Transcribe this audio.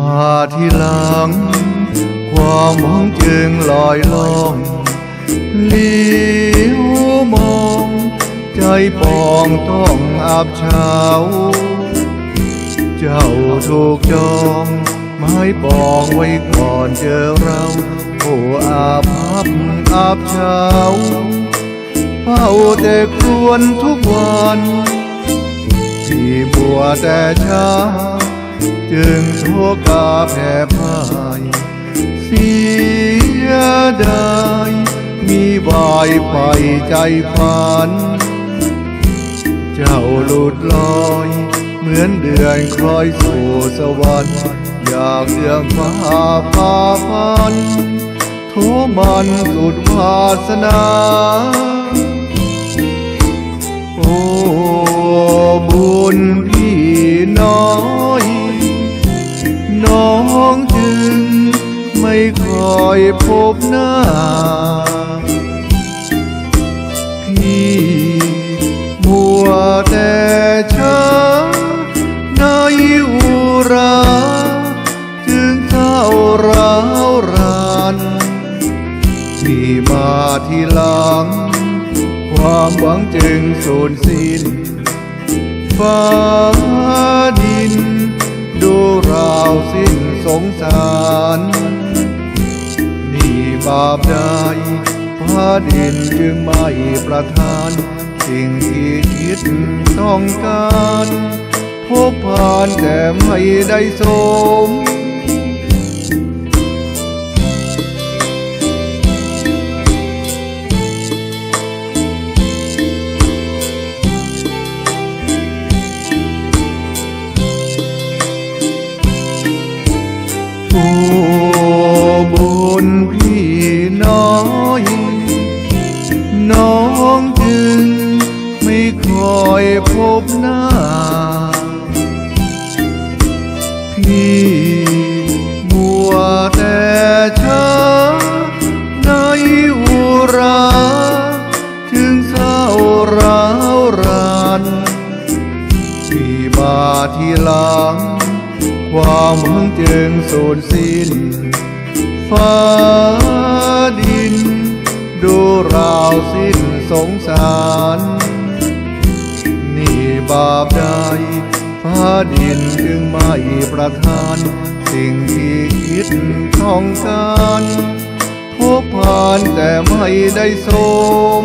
าที่หลัง ความหวังจึงลอยล่องเลี้ยวมอง ใจปองต้องอับเฉาเจ้าถูกจองไม้ปองไว้ก่อนเจอเราโอ้อาภัพอาบเช้าเฝ้าแต่ครวญทุกวันที่บัวแต่เช้า จึงโชกาแผ่พ่ายเสียดายมีวายไฟใจฝัน เจ้าหลุดลอย เหมือนเดือนคล้อยสู่สวรรค์ อยากเสื่องฟ้าผ่าพันโทมันสุดวาสนาโอ้บุญ อยพบหน้า พี่มัวแต่ช้าในอุราจึงเศร้าร้าวรานที่มาทีหลัง ความหวังจึงสูญสิ้นฟ้าดิน ดูราวสิ้นสงสาร บาปใดฟ้าดินจึงไม่ประทาน สิ่งที่คิดต้องการ พบผ่านแต่ไม่ได้สม อยพบหน้า พี่มัวแต่ช้าในอุรา ถึงเศร้าร้าวรานที่มาที่หลัง ความหวังจึงสูญสิ้น ฟ้าดิน ดูราวสิ้นสงสาร บาปใดฟ้าดินจึงไม่ประทาน สิ่งที่คิดต้องการพบผ่านแต่ไม่ได้สม